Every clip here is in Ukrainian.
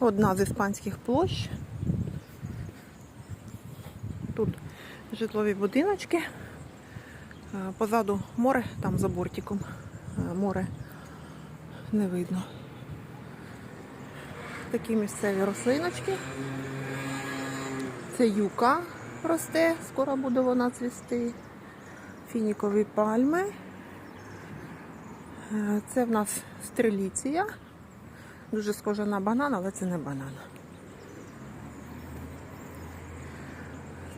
Одна з іспанських площ. Тут житлові будиночки. Е, Позаду море, там за бортиком. Е, Море не видно. Такі місцеві рослиночки. Це юка росте, скоро буде вона цвісти. Фінікові пальми. Е, Це в нас стреліція. Дуже схожа на банан, але це не банан.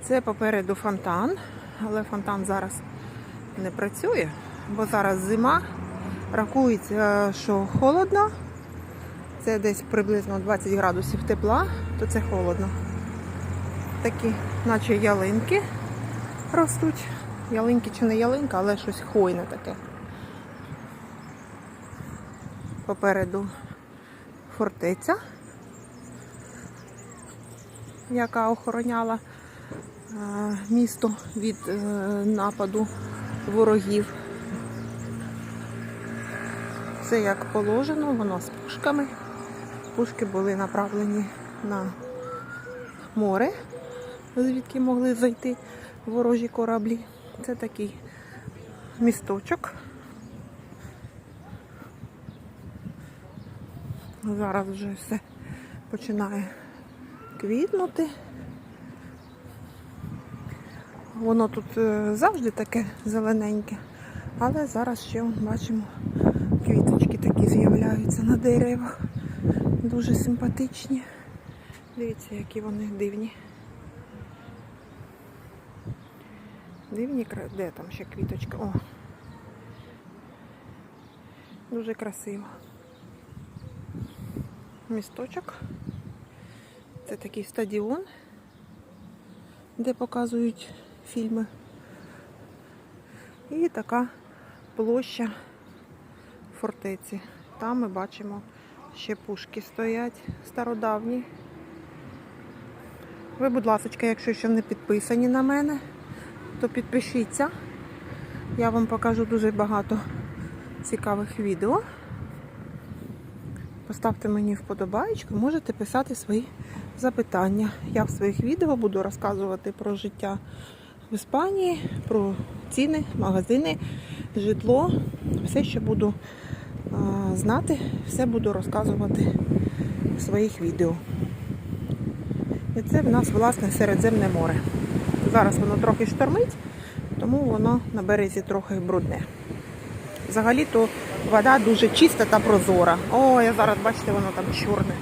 Це попереду фонтан, але фонтан зараз не працює, бо зараз зима. Рахується, що холодно. Це десь приблизно 20 градусів тепла, то це холодно. Такі, наче ялинки ростуть. Ялинки чи не ялинка, але щось хвойне таке. Попереду фортеця, яка охороняла е, місто від е, нападу ворогів. Все як положено, воно з пушками. Пушки були направлені на море, звідки могли зайти ворожі кораблі. Це такий місточок. Зараз вже все починає квітнути. Воно тут е, завжди таке зелененьке, але зараз ще бачимо квіточки такі з'являються на деревах. Дуже симпатичні. Дивіться, які вони дивні. Дивні де там ще квіточка? О. Дуже красиво. Місточок. Це такий стадіон, де показують фільми. І така площа фортеці. Там ми бачимо ще пушки стоять стародавні. Ви, будь ласка, якщо ще не підписані на мене, то підпишіться. Я вам покажу дуже багато цікавих відео. Поставте мені вподобаєчку, можете писати свої запитання. Я в своїх відео буду розказувати про життя в Іспанії, про ціни, магазини, житло. Все, що буду знати, все буду розказувати в своїх відео. І це в нас власне Середземне море. Зараз воно трохи штормить, тому воно на березі трохи брудне. Взагалі-то вода дуже чиста та прозора. О, я зараз бачите, воно там чорне.